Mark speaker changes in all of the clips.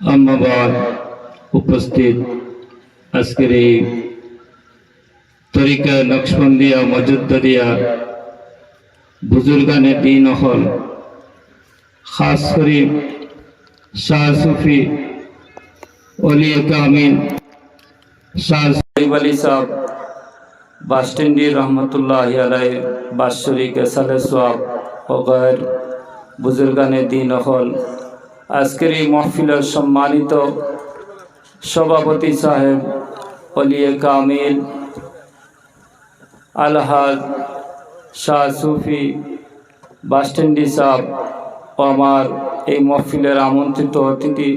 Speaker 1: আম্মাবাদ উপস্থিত আজকের এই তরিকা নকশবন্দিয়া মজুদ্দিয়া বুজুর্গানে দিন হল খাস শরীফ শাহ সুফি অলিয়া কামিন, শাহ শরীফ আলী সাহ বাসস্ট্যান্ডি রহমতুল্লাহ আলাই বাৎসরিক সালে সোয়াব অগর বুজুর্গানে দিন হল আজকের এই মহফিলের সম্মানিত সভাপতি সাহেব অলিয়া কামিল, আলহাজ শাহ সুফি বাসস্ট্যান্ডি সাহ ও আমার এই মহফিলের আমন্ত্রিত অতিথি।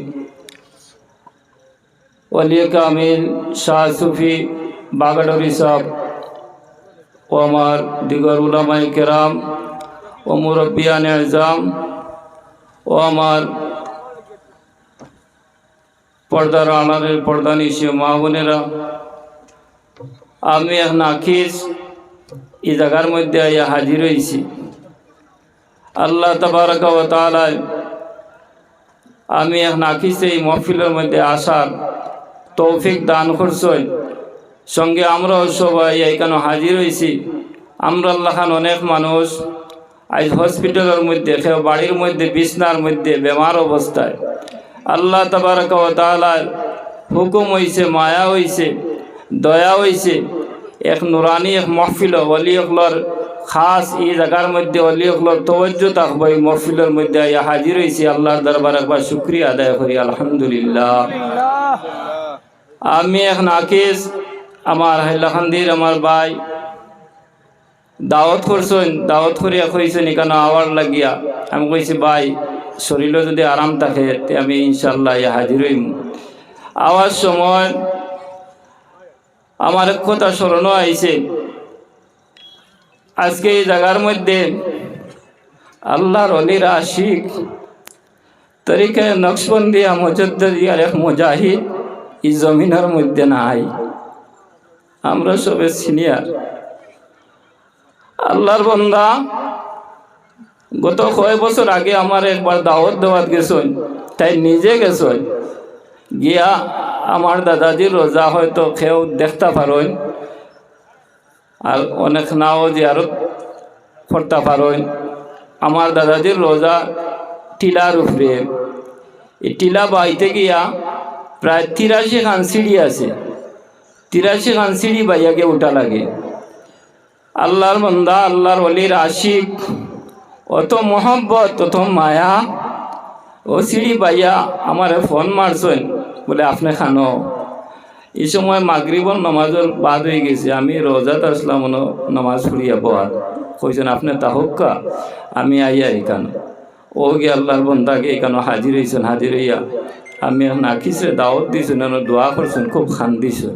Speaker 1: অলিয়া কামিল, শাহ সুফি, বাগাডরি সাহ ও আমার দিগর উলামাই কেরাম ও মুরব্বিয়ান এজাম ও আমার পর্দার আনারের পর্দা নিশে মা বোনেরা। আমি এক নাকিস এই জায়গার মধ্যে আইয়া হাজির হয়েছি। আল্লাহ তবারক ও আমি এক নাকিস এই মহফিলের মধ্যে আসার তৌফিক দান করছই সঙ্গে আমরাও সবাই এখানে হাজির হয়েছি। আমরা আল্লাহ খান অনেক মানুষ। আজ হসপিটালের মধ্যে, বাড়ির মধ্যে, বিছনার মধ্যে, বেমার অবস্থায়। আল্লাহ তবারক হুকুম হইছে, মায়া হইছে, দয়া হইছে। এক নুরানি, এক মহফিল, অলি অকলর খাস এই জায়গার মধ্যে অলি অকলর তবজ্জ থাকব, এই মহফিলের মধ্যে আইয়া হাজির হয়েছি আল্লাহর দরবার একবার শুক্রিয়া আদায় করি, আলহামদুলিল্লাহ। আমি এক নাকিস আমার হাইলাখান্দির আমার ভাই দাওয়াত করছেন, দাওয়াত করিয়া কইছেন, এখানে আওয়ার লাগিয়া। আমি কইছি, ভাই শরীরও যদি আরাম থাকে, তে আমি ইনশাল্লাহ ইয়া হাজির হইম। আওয়ার সময় আমার কথা স্মরণও আইছে। আজকে এই জায়গার মধ্যে আল্লাহর অলির আশিক তরিকায় নকশবন্দিয়া মজদ্দিয়ার এক মুজাহিদ এই জমিনের মধ্যে নাই। আমরা সবে সিনিয়র। আল্লাহর বন্দা গত কয়েক বছর আগে আমার একবার দাওয়াত দেওয়াত গেছেন, তাই নিজে গেছেন। গিয়া আমার দাদাজির রোজা হয়তো কেউ দেখতে পারেন, আর অনেক নাও জিয়ারত করতে পারেন। আমার দাদাজির রোজা টিলার উপরে। এই টিলা বাইতে গিয়া প্রায় তিরাশি খান সিঁড়ি আছে। তিরাশি খান সিঁড়ি বাইয়াকে উঠা লাগে। আল্লাহর বন্দা, আল্লাহর অলির আশিক অত মহব্বত, অত মায়া। ও সিঁড়ি বাইয়া আমার ফোন মারছেন, বলে, আপনি খানো। এই সময় মাগরিবর নামাজের বাদ হয়ে গেছে। আমি রোজাত আসলাম নামাজ ফুরিয়া বহার কইছেন, আপনি তাহক্কা? আমি আইয়া এখানে ও গে আল্লাহর বন্দাকে এখানে হাজির হয়েছেন হাজির হইয়া? আমি নাকিসে দাওয়াত দিয়েছেন দোয়া করছেন, খুব খান দিছেন।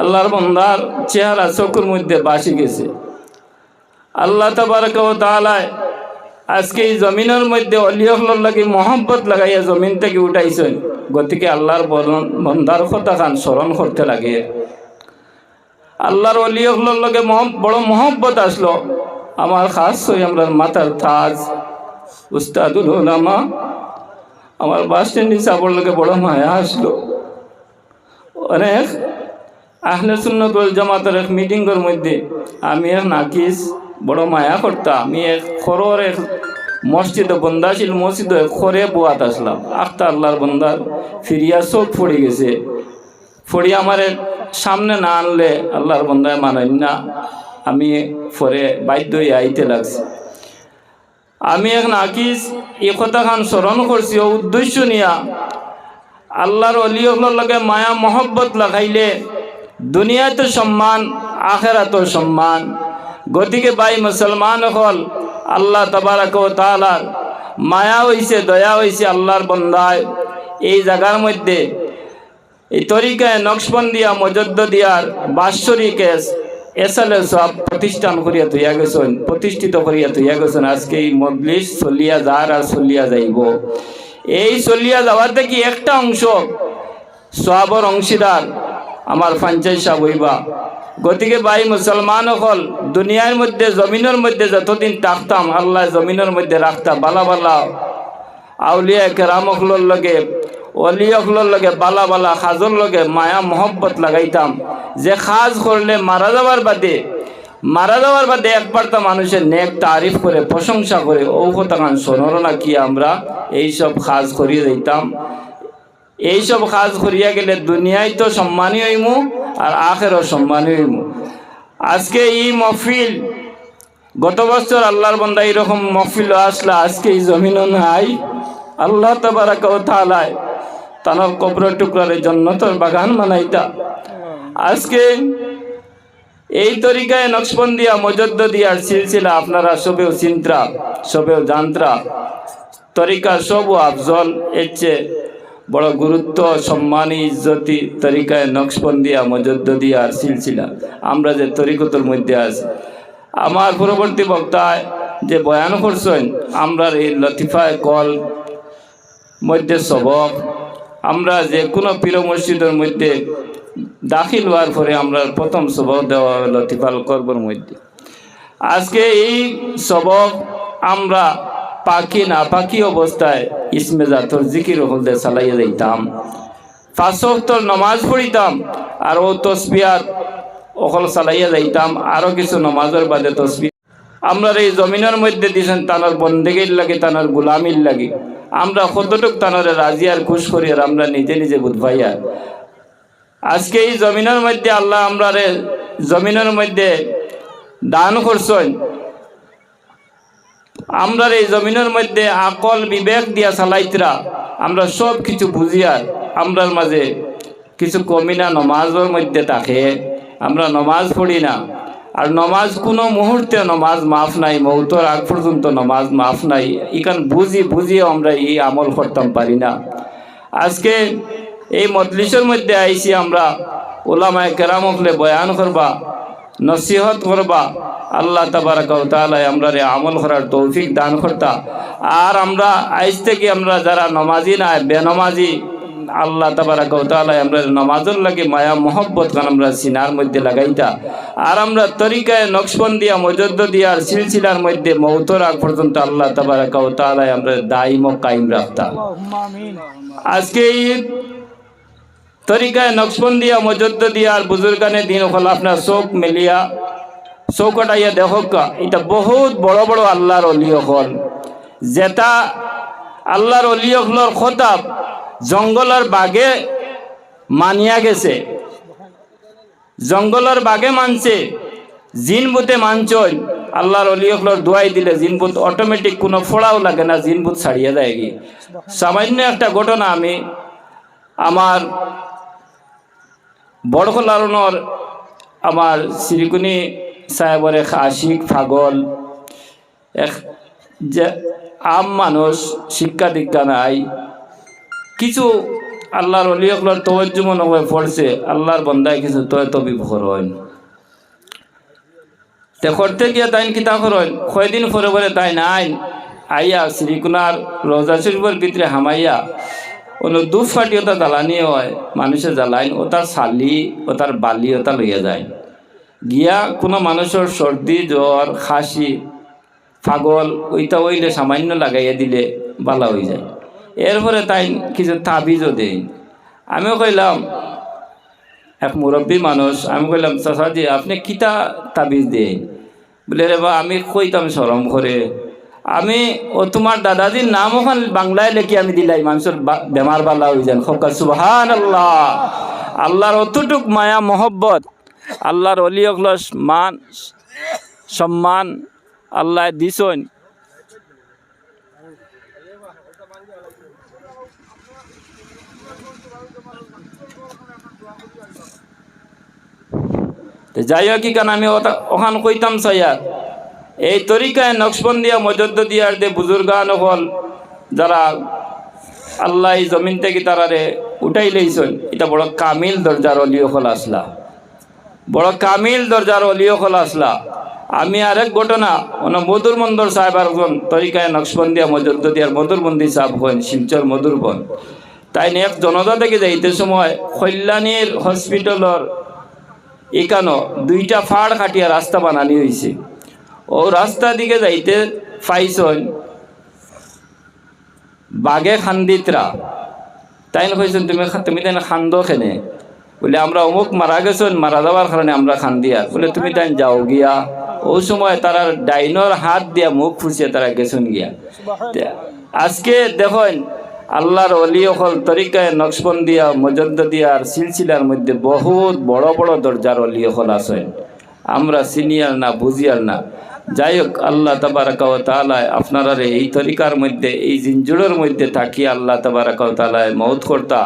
Speaker 1: আল্লাহর বন্দার চেহারা চকুর মধ্যে বাসি গেছে। আল্লাহ তালায় আজকে এই জমিনের মধ্যে অলিয়কলর লাগে মহব্বত লাগাইয়া জমিন থেকে উঠাইছেন। গতিকে আল্লাহর বন্দার কথা খান, স্মরণ করতে লাগে। আল্লাহর অলিয়কলর লগে বড় মহব্বত আসলো। আমার খাস হই আমরা মাথার তাজ। উস্তাদুল ওলামা আমার বাস স্ট্যান্ড হিসাবর লগে বড় মায়া আসলো। অনেক আহলে সুন্নত জামাতের এক মিটিংয়ের মধ্যে আমি এক নাকিস বড় মায়া করতাম। আমি এক খরর এক বন্ধা বন্দাশীল মসজিদে খরে বোয়াত আসলাম। আখতা আল্লাহর বন্দার ফিরিয়া সব পড়ে গেছে। ফড়ি আমার সামনে না আনলে আল্লাহর বন্দায় মানেন না। আমি পরে বাধ্য আইতে লাগছে। আমি এক নাকিস এই কথাখান স্মরণ করছি। ও উদ্দেশ্য নিয়া আল্লাহর অলিয়গুলোর লগে মায়া, মহব্বত লাগাইলে দুনিয়াতে সম্মান আখেরাতো সম্মান। গতিকে ভাই মুসলমান হল, আল্লাহ তবারক তালার মায়া হইছে, দয়া হইছে আল্লাহর বন্দায়। এই জায়গার মধ্যে এই তরিকায় নকশবন্দিয়া মজদ্দ দিয়ার বাৎসরিক এসালে সব প্রতিষ্ঠান করিয়া তুইয়া গেছেন, প্রতিষ্ঠিত করিয়া তুইয়া গেছেন। আজকে এই মজলিস চলিয়া যার আর চলিয়া যাইব। এই চলিয়া যাওয়াতে কি একটা অংশ সবর অংশীদার, আমার পঞ্চায়েত সাহ হইবা। গতিকে ভাই, মুসলমান হল দুনিয়ার মধ্যে, জমিনের মধ্যে যতদিন থাকতাম, আল্লাহ জমিনের মধ্যে রাখতাম বালা বালা। আউলিয়া কেরামকলোর লগে অলিয়কলোর লগে, বালা বালা খাজর লগে মায়া, মহব্বত লাগাইতাম। যে সাজ করলে মারা যাওয়ার বাদে মারা যাওয়ার বাদে একবার তো মানুষের নেক তারিফ করে প্রশংসা করে ও কথাখান শোনর না কি আমরা এইসব খাজ করিয়ে দিতাম এইসব কাজ করিয়া গেলে দুনিয়ায় তো সম্মানী হইমু আর আখেরও সম্মানী হইমু আজকে এই মফিল গত বছর আল্লাহর বন্দা এরকম মফিল আসলা, আজকে এই জমিনও নাই। আল্লাহ তবারাক ও তালায় তানোর কবর টুকরার জন্য বাগান বানাইতা। আজকে এই তরিকায় নকশবন্দিয়া মজদ্দ দিয়ার সিলসিলা আপনারা সবেও চিন্ত্রা সবেও জান্ত্রা তরিকা সব আফজল এর চেয়ে বড় গুরুত্ব, সম্মানী, ইজ্জতি তরিকায় নকশবন্দিয়া মজদ্দ দিয়ার সিলসিলা। আমরা যে তরিকতর মধ্যে আছি। আমার পরবর্তী বক্তায় যে বয়ান করছেন আমরা এই লতিফায় কল মধ্যে সবক। আমরা যে কোনো পীর মসজিদের মধ্যে দাখিল হওয়ার পরে আমরা প্রথম সবক দেওয়া হবে লতিফাল করবর মধ্যে। আজকে এই সবক আমরা পাখি না পাখি অবস্থায় ইসমে জাতর জিকির হলদে চালাইয়া যাইতাম। ফাঁসক্তর নমাজ পড়িতাম আর ও তসবিয়ার অকল চালাইয়া যাইতাম। আরও কিছু নমাজের বাদে তসবি আমরা এই জমিনের মধ্যে দিয়েছেন তানার বন্দেগির লাগে, তানার গুলামির লাগে। আমরা কতটুক তানারে রাজি আর খুশ করি আর আমরা নিজে নিজে বুধভাইয়া। আজকে এই জমিনের মধ্যে আল্লাহ আমরা জমিনের মধ্যে দান করছেন। আমরা এই জমিনের মধ্যে আকল বিবেক দিয়া চালাইতরা, আমরা সব কিছু বুঝিয়া আমরার মাঝে কিছু কমি না, নমাজের মধ্যে থাকে। আমরা নমাজ পড়ি না। আর নমাজ কোনো মুহূর্তে নমাজ মাফ নাই, মৌতর আগ পর্যন্ত নমাজ মাফ নাই। ইখান বুঝি বুঝিও আমরা এই আমল করতাম পারি না। আজকে এই মজলিসের মধ্যে আইসি আমরা ওলামায় কেরাম হলে বয়ান করবা নসিহত করবা। আল্লাহ তাবারাকালাই আমরা রে আমল করার তৌফিক দান করতা। আর আমরা আইস থেকে আমরা যারা নমাজি নাই বেনমাজি আল্লাহ তাবারাকালাই আমরা নমাজের লাগে মায়া মোহব্বত খান আমরা সিনার মধ্যে লাগাইতা। আর আমরা তরিকায় নকশবন দিয়া মজদ্দ দিয়ার সিলসিলার মধ্যে মৌতর আগ পর্যন্ত আল্লাহ তাবারাকালাই আমরা দাইম কাইম রাখতাম আজকে এই তরিকায় নকশবন্দিয়া মজদ্দ দিয়ার বুজুর্গানে দিন হল আপনার চোখ মেলিয়া। চৌকটাইয়া দেখক এটা বহুত বড় বড় আল্লাহর অলিয় হল। যেটা আল্লাহর অলিয় হলর খতাব জঙ্গলের বাগে মানিয়া গেছে। জঙ্গলের বাগে মানছে, জিন বুতে মানছই আল্লাহর অলিয়কলর দোয়াই দিলে জিনবুত অটোমেটিক কোনো ফোড়াও লাগে না জিনবুত ছাড়িয়ে যায় কি সামান্য একটা ঘটনা আমি, আমার বড়খলারণর আমার শ্রীকুনি সাহেবর এক আশিক ফাগল এক যে আম মানুষ, শিক্ষা দীক্ষা নাই। কিছু আল্লাহর অলিয়কলার তবজ্জুমন হয়ে পড়ছে, আল্লাহর বন্দায় কিছু তয় তবি ভরণ তে করতে গিয়ে তাইন কিতা করেন কয়দিন পরে পরে তাই নাই আইয়া শ্রীকুনার রোজা শরীফের ভিতরে হামাইয়া কোনো দুফ ফাটি ওটা জ্বালানি হয় মানুষে জ্বালাইন, ও তার শালি, ও তার বালি ওটা লইয়া যায়। গিয়া কোনো মানুষের সর্দি, জ্বর, খাসি পাগল ওইটা ওইলে সামান্য লাগাইয়া দিলে বালা হয়ে যায়। এরপরে তাই কিছু তাবিজও দেয় আমিও কইলাম, এক মুরব্বী মানুষ, আমি কইলাম চাচাজি আপনি কিতা তাবিজ দেন? বলে, রে বা, আমি কইতাম সরম করে। আমি ও তোমার দাদাজির নাম ওখান বাংলায় লেখি আমি দিলাই, মানুষের বেমার বালা হয়ে যান। খোকা সুবহান আল্লাহ আল্লাহর অতটুক মায়া, মহব্বত, আল্লাহর অলি অলিয়কলস মান, সম্মান আল্লাহ দিছন। যাই হোক, কি কেন আমি ওখান কইতাম সাইয়ার এই তরিকায় নকশবন্দিয়া মজদ্দ দিয়ার দে বুজুর্গান হল, যারা আল্লাহ জমিন থেকে তারারে উঠাই লইছেন, এটা বড় কামিল দরজার অলিও হল আসলা। বড় কামিল দরজার অলিও হল আসলা। আমি আরেক ঘটনা ওনা মধুর মন্দর সাহেব একজন তরিকায় নকশবন্দিয়া মজুদ্দিয়ার মধুরবন্দি সাহেব হন শিলচর মধুরবন তাই নিয়ে এক জনতা থেকে যাইতে সময় কল্যাণীর হসপিটালর এখানো দুইটা ফাড় কাটিয়া রাস্তা বানানি হয়েছে ও রাস্তা দিকে যাইতে পাইছন বাঘে খান্দিতরা। তাই কইছেন তুমি তুমি তাই খান্দ খেনে বলে আমরা অমুক মারা গেছেন মারা যাওয়ার কারণে আমরা খান্দিয়া। বলে তুমি তাই যাও গিয়া। ও সময় তারা ডাইনর হাত দিয়া মুখ ফুসিয়ে তারা গেছেন গিয়া। আজকে দেখেন আল্লাহর অলি অকল তরিকায় নকশবন্দিয়া মজদ্দিয়ার সিলসিলার মধ্যে বহুত বড় বড় দরজার অলি অকল আছেন। আমরা সিনিয়র না বুঝিয়ার না। যাই হোক আল্লাহ তাবারাকাও তালায় আপনারা এই তরিকার মধ্যে, এই জিঞ্জুরের মধ্যে থাকি আল্লাহ তাবারাকাও তালায় মৌত করতা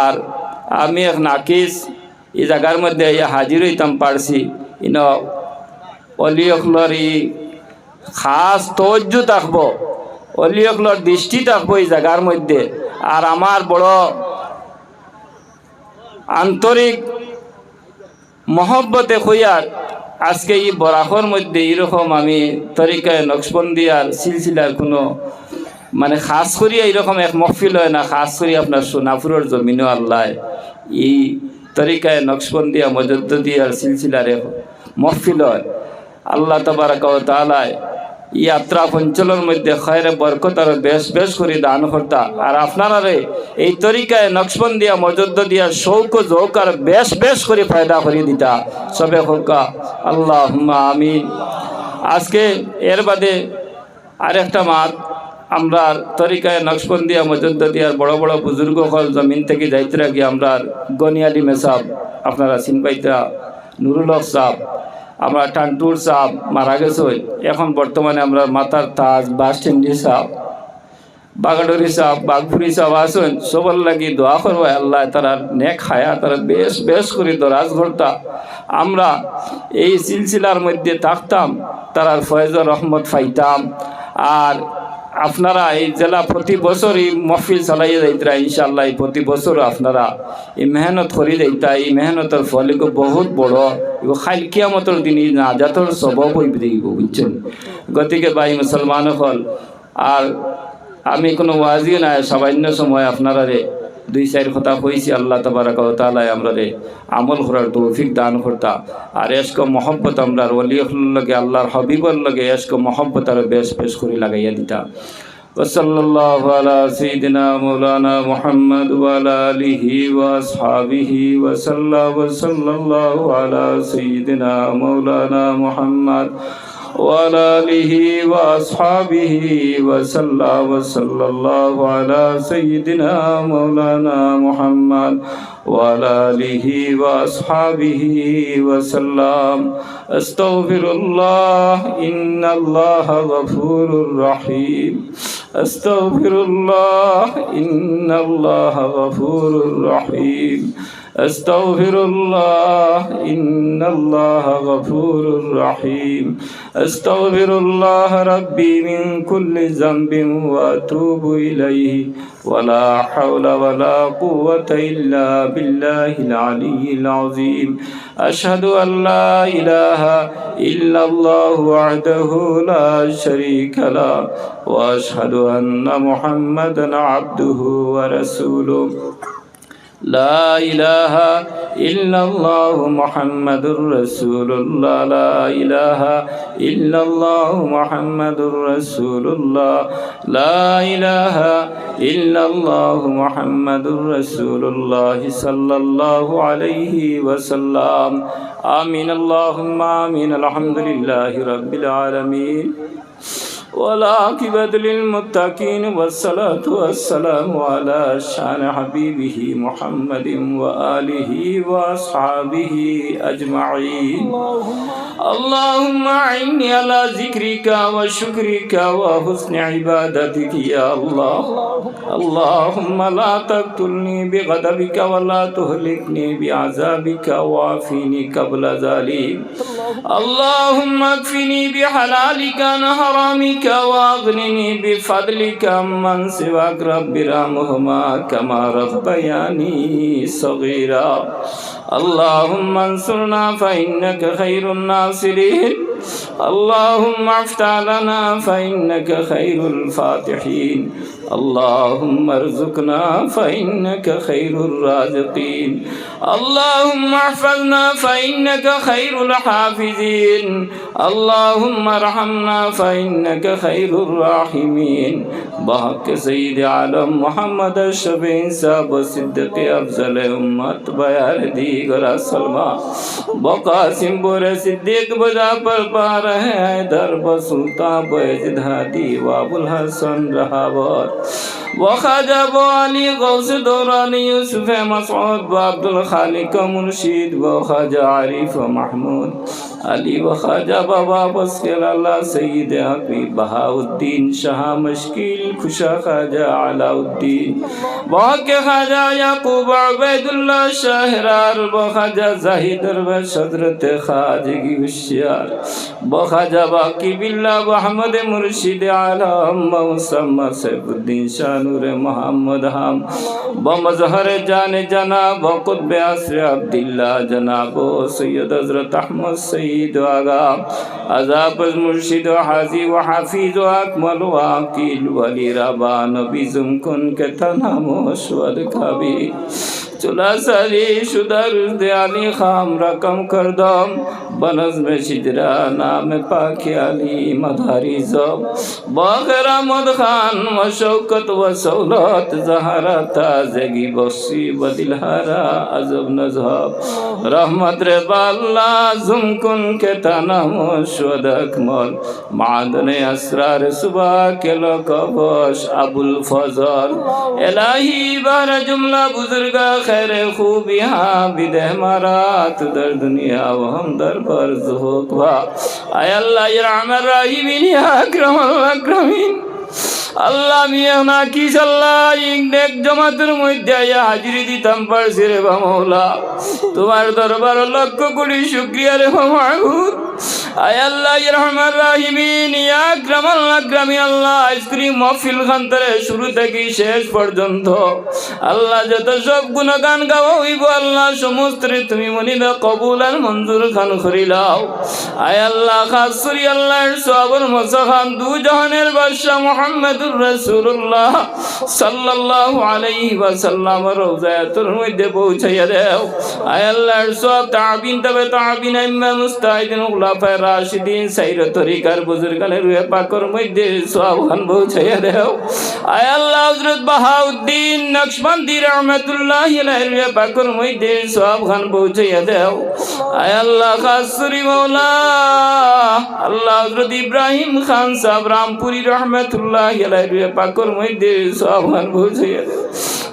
Speaker 1: আর আমি এক নাকিস, এই জায়গার মধ্যে ইয়া হাজির হইতাম পারছি। ইন অলি অলিয়কলর ই খাস তজ্য থাকব অলিয়কলর দৃষ্টি থাকব এই জায়গার মধ্যে। আর আমার বড় আন্তরিক মহব্বতে হইয়ার আজকে এই বরাহর মধ্যে এরকম আমি তরিকায় নকশবন্দিয়ার সিলসিলার কোনো মানে খাস করি এরকম এক মহফিল হয় না, খাস করি আপনার সোনাপুরের জমিনও আল্লাহ। এই তরিকায় নকশবন্দিয়া মজদ্দিয়ার সিলসিলার এক মহফিল হয়। আল্লাহ তবারকাও তালায় এই যাত্রা অঞ্চলের মধ্যে খয়রে বরকত আর বেশ বেশ করে দান করতা আর আপনারা এই তরিকায় নকশবন্দিয়া মজদ্দ দিয়া শৌক জৌক আর বেশ বেশ করে ফায়দা করে দিতা সবে হোকা আল্লাহ আমিন আজকে এর বাদে আরেকটা মাত আমরা তরিকায় নকশবন্দিয়া মজদ্দিয়ার বড় বড় বুজুর্গ হল জমিন থেকে যাইতে রাখি আমরা গনিয়ালি মেসাব আপনারা চিনপাইতা নুরুল হক সাহ আমরা টান্টুর সাহ মারা গেছে এখন বর্তমানে আমরা মাতার তাজ বাস স্ট্যান্ডি সাহ বাগাডরি সাহ বাঘপুরি সাহ আসুন সবার লাগি দোয়া করব আল্লাহ তারা নেক হায়া, তারা বেশ বেশ করে দরাজ রাজঘরটা। আমরা এই সিলসিলার মধ্যে থাকতাম, তারার ফয়েজর রহমত ফাইতাম আর আপনারা এই জেলা প্রতি বছরই মহফিল চালাইয়ে যাইতরা ইনশাল্লাহ প্রতি বছর আপনারা এই মেহনত করি যাইতা এই মেহনতের ফল এগুলো বহুত বড়। এগুলো খাইল কিয়ামতর দিন নাজাতর স্বভাব হইব দেখিব বুঝছেন? গতিকে ভাই মুসলমান হল, আর আমি কোনো ওয়াজিও নাই, সামান্য সময় আপনারা দুই চার কথা কইছি আল্লাহ তবারক তালাই আমরা রে আমল করার তৌফিক দান করতা আর এসকো মহব্বত আমরা অলিয়র লগে আল্লাহর হবিবর লগে এসকো মহব্বত আর বেশ বেশ করে লাগাইয়া দিতা وصلى الله على سيدنا مولانا محمد وعلى آله وأصحابه وسلم وصلى الله على سيدنا مولانا محمد وعلى آله وأصحابه وسلم وصلى الله على سيدنا مولانا محمد وعلى آله وأصحابه وسلم. أستغفر الله إن الله غفور رحيم. أستغفر الله إن الله غفور رحيم. أستغفر الله إن الله غفور رحيم أستغفر الله ربي من كل ذنب وأتوب إليه ولا حول ولا قوة إلا بالله العلي العظيم أشهد أن لا إله إلا الله وحده لا شريك له وأشهد أن محمدا عبده ورسوله لا إله إلا الله محمد رسول الله لا إله إلا الله محمد رسول الله لا إله إلا الله محمد رسول الله صلى الله عليه وسلم آمين اللهم آمين الحمد لله رب العالمين والعاقبة للمتقين والصلاة والسلام على شان حبيبه محمد وآله وأصحابه أجمعين. اللهم أعني على ذكرك وشكرك وحسن عبادتك يا الله. اللهم لا تقتلني بغضبك ولا تهلكني بعذابك وعافني قبل ذلك. اللهم اكفني بحلالك عن حرامك کا واغننی بفضلی کا من سواک رب رامہما کما رب بیانی صغیرہ اللهم انصرنا فإنك خير الناصرين. اللهم افتح لنا فإنك خير الفاتحين. اللهم ارزقنا فإنك خير الرازقين. اللهم احفظنا فإنك خير الحافظين. اللهم ارحمنا فإنك خير الراحمين. بحق سيد عالم محمد الشفيع صاحب الصدق أفضل أمت بيار گرا سلمہ بقاسم بور صدیق بجا پر پا رہے ہیں درب سلطان بیجد ہادی وابو الحسن رہاور وخواجہ بو علی غوث دورانی یوسف مسعود و عبد الخالق مرشید و خواجہ عارف محمود আলী ও খাজা বাবা বসকের আল্লাহ সঈদ হাবিব বাহাউদ্দিন শাহ মুশকিল খুশা খাজা আলাউদ্দিন। বহকে খাজা ইয়াকুব আবেদুল্লাহ শাহরার বখাজা জাহিদ দরবেশ হজরতে খাজগি হুশিয়ার। বখাজা বাকি বিল্লাহ আহমদ মুর্শিদ আলম মৌসম্মা সৈফুদ্দিন শাহনুরে মোহাম্মদ হাম। বমজহর জানে জানা বকুত বে আসরে আবদুল্লাহ জনাব সৈয়দ হজরত আহমদ সৈয়দ شديد وغا عذاب المرشد حازي وحفيظ أكمل وعقيل ولربا نبيزم كن كتنام وشور كبير چلا سری شدر دیانی خام رقم کردم بنظم شدرا نام پاک علی مداری زب باغر احمد خان و شوکت و سولت زہرا تازگی بسی بدلہرا عزب نظب رحمت رے রে বাল্লা জুমকুন কে তানাম সদক معدن اسرار صبح کے কেল بوش ابو الفضل الہی بار جملہ بزرگا خیر خوبی ہاں بدہ مرات در دنیا و ہم در پر زہوک با اے اللہ جرعمر راہی بینی اکرم اللہ اکرمین আল্লাহ মিয়া না কি সাল্লাহ? ইংরেক জমাতের মধ্যে আয়া হাজিরি দিতাম পারছি রে মৌলা। তোমার দরবার লক্ষ কোটি শুক্রিয়া রে মাহবুব। আয় আল্লাহ রহমান রাহিমিন, ইয়া আকরামাল আকরামি আল্লাহ আইসক্রিম মহফিল খান্তরে শুরু থেকে শেষ পর্যন্ত। আল্লাহ যত সব গুণগান গাওয়া হইব আল্লাহ সমস্ত তুমি মনিদা কবুল আর মঞ্জুর খান করিলাও আয় আল্লাহ, খাস করি আল্লাহর সবর মসাখান দু জাহানের বাদশাহ মোহাম্মদুর রাসূলুল্লাহ। সাল্লাল্লাহু আলাইহি ওয়াসাল্লাম রওজাতুর মধ্যে পৌঁছাইয়া দেও। আয় আল্লাহর সব তাবিন, তবে তাবিন ইমাম মুস্তাহিদিন খুলাফায়ে রাশিদিন, সাইর তরিকার বুজুর্গানের রুহে পাকর মধ্যে সবখান পৌঁছাইয়া দেও। আয় আল্লাহ হযরত বাহাউদ্দিন নকশবন্দি রহমাতুল্লাহ পাকর মধ্যে সবখান পৌঁছাইয়া দেও। আয় আল্লাহ খাসরি মাওলা, আল্লাহ হযরত ইব্রাহিম খান সাহেব রামপুরি রহমাতুল্লাহ পাকর মধ্যে সবখান পৌঁছাইয়া দেও।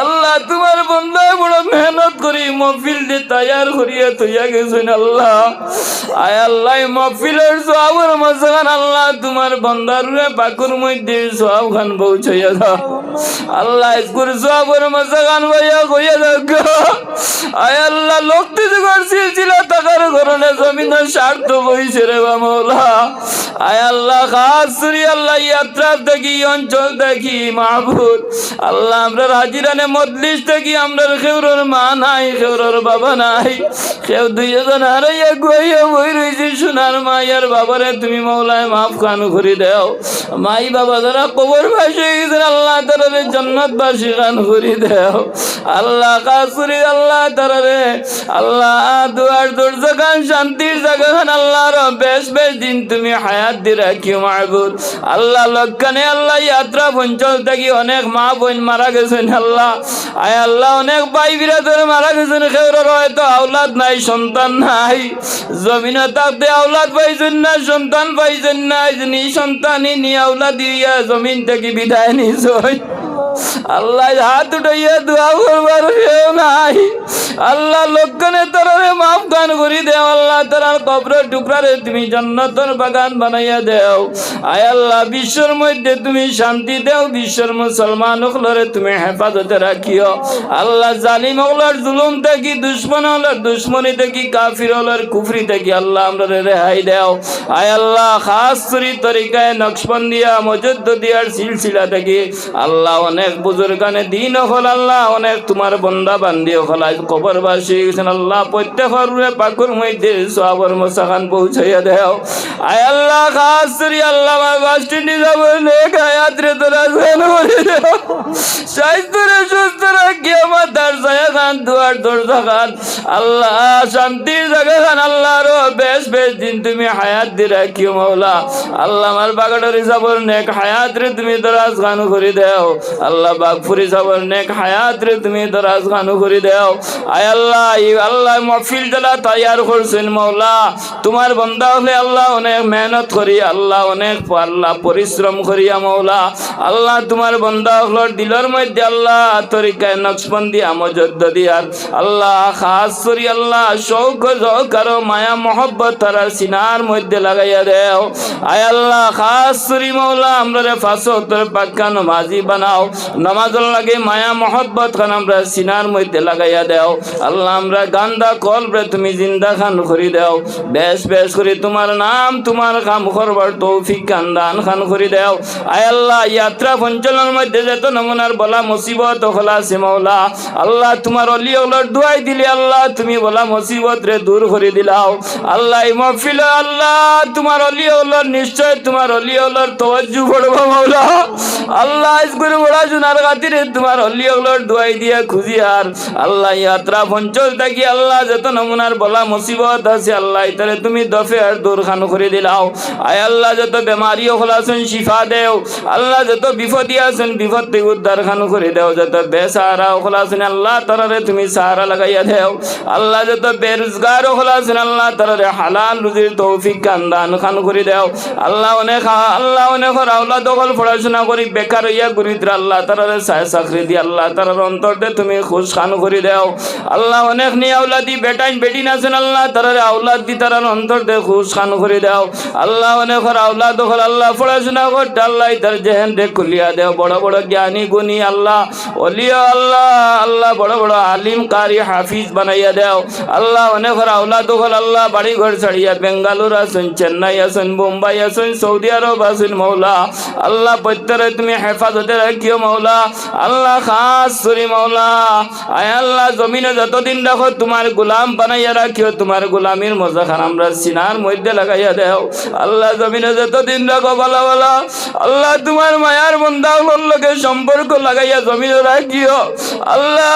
Speaker 1: আল্লাহ, তোমার বন্ধায় বড় মেহনত করি মফিল দিয়ে তৈয়ার করিয়া তৈয়া গেছেন আল্লাহ। আয় আল্লাহ মফিলের সোয়াবের মাঝখান আল্লাহ, তোমার বন্ধার পাকুর মধ্যে সোয়াব খান পৌঁছাইয়া দাও। আল্লাহ ইসকুর সোয়াবের মাঝখান ভাইয়া কইয়া দাও আয় আল্লাহ লোকটি যখন সিলসিলা থাকার কারণে জমিনের স্বার্থ বইছে রে বা মৌলা। আয় আল্লাহ খাস করি আল্লাহ, ইয়াত্রা দেখি, অঞ্চল দেখি মাহবুদ আল্লাহ, আমরা হাজিরানে মজলিস দেখি, আমরা খেউরর মা নাই, খেউরর বাবা নাই। কেউ দুইজন হারাইয়া গুয়াইয়া বই রয়েছে, সোনার মাইয়ার বাবারে তুমি মৌলায় মাফ খান করে দেও। মাই বাবা, যারা কবর বাসে গেছেন, আল্লাহ তারারে জন্নত বাসী খান করে দেও। আল্লাহ কাসুরি আল্লাহ তারারে, আল্লাহ দুয়ার দূর জাগান শান্তির খান আল্লাহর বেশ বেশ দিন তুমি হায়াত দি রাখিও মাহবুদ আল্লাহ লক্ষণে আল্লাহ যাত্রা পঞ্চল থাকি অনেক মা বোন মারা গেছেন, আল্লাহ। আয় আল্লাহ, অনেক ভাই বিরাদরে মারা গেছেন খেউরের নাই, সন্তান নাই। জমিনে থাকতে আওলাদ পাইছেন না, সন্তান পাইছেন না নি সন্তানই নি আওলাদ দিয়া জমিন থেকে বিদায় নিছই আল্লাহ হাত উঠাইয়া দোয়া করবার নাই। আল্লাহ লক্ষণে তোরে মাফ গান করি দেও, আল্লাহ তার কবরের টুকরারে তুমি জন্নতর বাগান বানাইয়া দেও। আয় আল্লাহ, বিশ্বর মধ্যে তুমি শান্তি দেও, বিশ্বর মুসলমান হলরে তুমি হেফাজতে রাখিও। আল্লাহ জালিম হলার জুলুম থেকে দুশ্মন হলার দুশ্মনী থেকে কাফির হলার কুফরি থেকে আল্লাহ আমরা রেহাই দেও। আয় আল্লাহ, খাস করি তরিকায় নকশবন্দিয়া মজুদ্দ দিয়ার সিলসিলা থেকে আল্লাহ অনেক বুজুর্গানে দিন হল, আল্লাহ অনেক তোমার বন্দা বান্দি হল কবর বাসি কৃষ্ণ আল্লাহ প্রত্যেক রূপে পাকুর মধ্যে সবর মশাখান পৌঁছাইয়া দেও। আয় আল্লাহ, খাস করি আল্লাহ বাস স্ট্যান্ডে যাব নেক হায়াতরে তোরা দুয়ার আল্লাহ শান্তির আল্লাহর বেশ বেশ দিন তুমি হায়াত দি আল্লাহ আমার হিসাবর নেক হায়াত রে তুমি দরাজ করে দেও। আল্লাহ নেক হায়াত রে তুমি দরাজ করে দেও। আয় আল্লাহ আল্লাহ মফিল তৈয়ার করছেন তোমার বন্দা হলে আল্লাহ অনেক মেহনত করি, আল্লাহ অনেক আল্লাহ পরিশ্রম করিয়া মাওলা। আল্লাহ তোমার বন্দা হলোর দিলের মধ্যে আল্লাহ তরিকায় নকশবন্দি আমজদ্দ দিয়ার আল্লাহ খাস আল্লাহ মায়া সিনার মধ্যে লাগাইয়া দেও। আয় আল্লাহ আমরা রে বানাও। লাগে মায়া খান আমরা সিনার মধ্যে লাগাইয়া দেও। আল্লাহ আমরা গান্দা তুমি জিন্দা খান করি দেও। বেশ বেশ তোমার নাম, তোমার কাম করবার তৌফিক, খান দান, খান করি দেও। আয় আল্লাহ যাত্রা পঞ্চলের মধ্যে যেত নমুনার বলা মুসিবত হলা সে আল্লাহ তোমার অলি ওলর দুয়াই দিলি আল্লাহ, তুমি বলা মুসিবত রে, দূর করে দিলাও। আল্লাহ এই মহফিল আল্লাহ, তোমার অলি ওলর নিশ্চয়, তোমার অলি ওলর তওয়াজ্জু করব মৌলা আল্লাহ ইসগুর বড়া জুনার খাতিরে তোমার অলি ওলর দুয়াই দিয়া খুঁজি আর আল্লাহ যাত্রা পঞ্চল থাকি, আল্লাহ, যত নমুনার বলা মুসিবত আছে, আল্লাহ, ইতারে তুমি দফে আর দূর খান করে দিলাও। আয় আল্লাহ, যত বেমারি হলাছেন শিফা দেও। আল্লাহ, যত বিপদী আছেন বিপদ থেকে উদ্ধার খান করে দেও। যত বেসাহারা হলাছেন আল্লাহ, তারারে তুমি সাহারা লাগাইয়া দেও। আল্লাহ যত বেরোজগার হলাছেন আল্লাহ তারারে হালাল রুজির তৌফিক খান, দান খান করে দেও। আল্লাহ অনেক আল্লাহ অনেক আল্লাহ দখল পড়াশোনা করি, বেকার হইয়া গুরিদ্র আল্লাহ সায় চাকরি দি আল্লাহ তারার অন্তর দে তুমি খুশ খান করে দেও। আল্লাহ অনেক নিয়ে আউলাদি বেটাইন, বেটিন আছেন, আল্লাহ তারারে আউলাদ দি তারার দে খুশ খান করে দেও। আল্লাহ অনেক আউলাদ দখল আল্লাহ পড়াশোনা করতে, আল্লাহ তার জেহেন খুলিয়া দেও। বড় বড় জ্ঞানী গুণী আল্লাহ অলিয়া আল্লাহ আল্লাহ বড় বড় আলিম কারি হাফিজ বানাইয়া দেও। আল্লাহ অনেক দখল আল্লাহ বাড়ি ঘর ছাড়িয়া বেঙ্গালুর আসুন, চেন্নাই আসুন, বোম্বাই আসুন, সৌদি আরব আসুন মৌলা আল্লাহ প্রত্যেকে তুমি হেফাজতে রাখিও মৌলা আল্লাহ খাস করি মৌলা আয় আল্লাহ, জমিনে যতদিন রাখো তোমার গোলাম বানাইয়া রাখিও, তোমার গোলামির মজাখান আমরা সিনার মধ্যে লাগাইয়া দেও। আল্লাহ জমিনে যতদিন রাখো ভালো ভালো আল্লাহ তোমার মায়ার বন্ধাগুলোর লোকে সম্পর্ক লাগাইয়া জমিনে রাখিও। আল্লাহ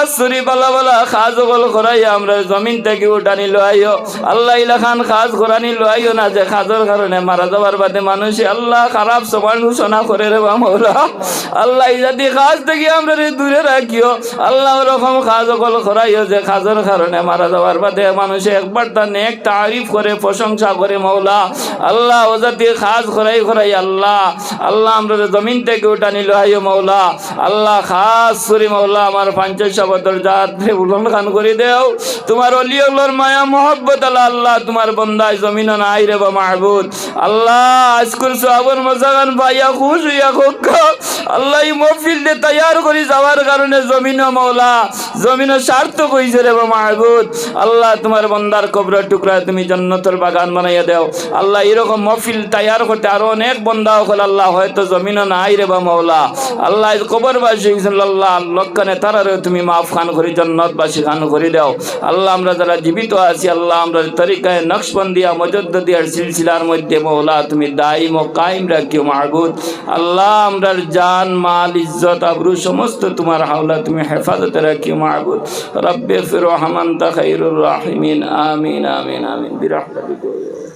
Speaker 1: খাস করি ভালো ভালো খাস গল করাইয়া আমরা জমিন থেকে উঠানি লোয়াইও আল্লাহ ইলাখান খাস করানি লোয়াইও না যে খাজর কারণে মারা যাবার বাদে মানুষে আল্লাহ খারাপ সবার ঘোষণা করে রে বা মৌলা। আল্লাহ যদি খাস থেকে আমরা দূরে রাখিও, আল্লাহ ওরকম খাজ গল করাইও যে খাজর কারণে মারা যাবার বাদে মানুষে একবার তার নেক তারিফ করে, প্রশংসা করে মৌলা। আল্লাহ ওজাতি খাস করাই করাই আল্লাহ আল্লাহ আমরা জমিন থেকে উঠা নিল আইও মৌলা। আল্লাহ খাস করি মৌলা, আমার পঞ্চাশ করে দেও। তোমার মায়া, মোহব্বত আল্লাহ আল্লাহ তোমার বন্দায় জমিন রে বা মাহবুদ। আল্লাহ আবার মজাগান ভাইয়া খুশ হইয়া আল্লাহ মহফিল তৈয়ার যাওয়ার কারণে জমিন মৌলা জমিন রে বা মাহবুদ। আল্লাহ তোমার বন্দার কবর টুকরা তুমি জন্নতর বাগান বানাইয়া দাও। আল্লাহ এরকম মহফিল তৈয়ার করতে আরও অনেক বন্দা হল আল্লাহ, হয়তো জমিন নাই রে বা মৌলা। আল্লাহ কবর বাসী আল্লাহ লক্ষণে তারারে তুমি মাফ খান করি জন্নতবাসী খান করে দাও। আল্লাহ আমরা যারা জীবিত আছি, আল্লাহ আমরা তরিকায় নকশবন্দিয়া মজদ্দিয়ার সিলসিলার মধ্যে মৌলা, তুমি দাইম ও কায়েম রাখিও মাহবুদ। আল্লাহ আমরার জান, মাল, ইজ্জত, আবরু সমস্ত তোমার হাওলা তুমি হেফাজতে রাখিও মাহবুদ। রব্বে ফির রহমান তা খাইরুর আমিন আমিন আমিন। বিরহমাতিকা।